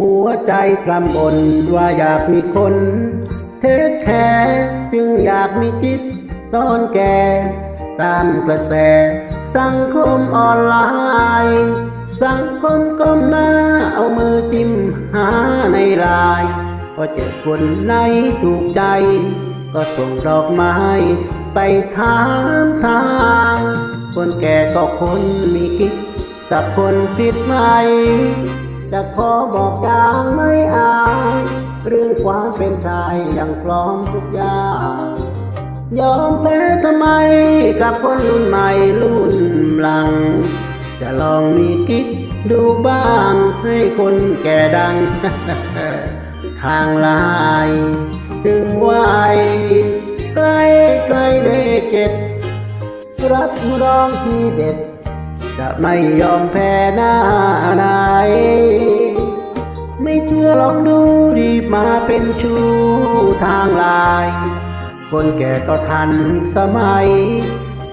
หัวใจกลำบนว่าอยากมีคน เทคแคร์จึงอยากมีจิตตอนแก่ ตามกระแส สังคมออนไลน์ สังคมก้มหน้าเอามือจิ้มหาในไลน์พอเจอคนไหนถูกใจ ก็ส่งดอกไม้ ไปถามทาง คนแก่ก็คนมีคิดกับคนผิดไหม จะขอบอกจางไม่อายเรื่องความเป็นชายย่างพร้อมทุกอย่างยอมแพ้ทำไมกับคนรุ่นใหม่รุ่นหลัง จะลองมีกิ๊กดูบ้างให้คนแก่ดัง ทางลายถึงวัยใกล้ใกล้เลขเจ็ดรับร้องที่เด็ด จะไม่ยอมแพ้หน้าหนไเป็นชูทางลาย คนแก่ก็ทันสมัย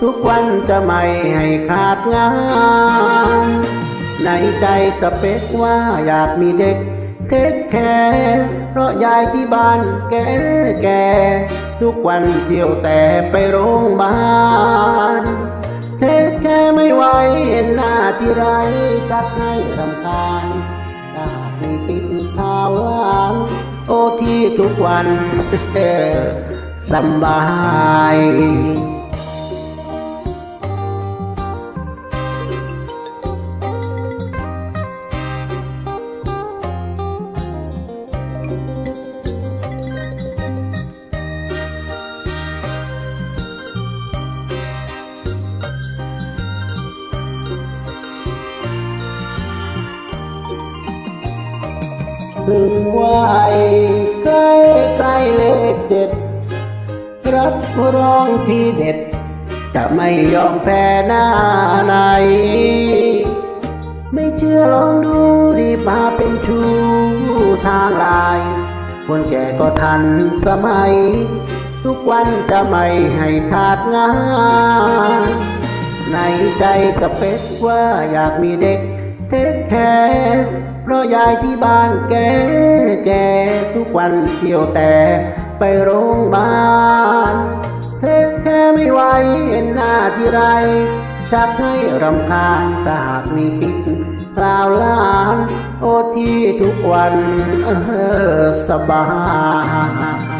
ทุกวันจะไม่ให้ขาดงาน ในใจสเปกว่าอยากมีเด็กเทคแคร์เพราะยายที่บ้านแก่แก่ทุกวันเที่ยวแต่ไปโรงพยาบาลเทคแค่ไม่ไหวเห็นหน้าที่ไรจักให้รำคาญ้ามีสิทธิ์ทาวานโอที่ทุกวันสบาย ถึงวัยใกล้ใกล้เลขเด็ด รับรองที่เด็ด จะไม่ยอมแพ้หน้าไหน ไม่เชื่อลองดูรีบมาเป็นชูทางลาย คนแก่ก็ทันสมัย ทุกวันจะไม่ให้ขาดงาน ในใจสเปกว่าอยากมีเด็ก เทคแคร์เพราะยายที่บ้านแก่แก่ทุกวันเที่ยวแต่ไปโรงพยาบาลเทคแคร์ไม่ไหวเห็นหน้าที่ไรชักให้รำคาญถ้าหากมีกิ๊กคราวหลาน โอที่ทุกวันเออสบาย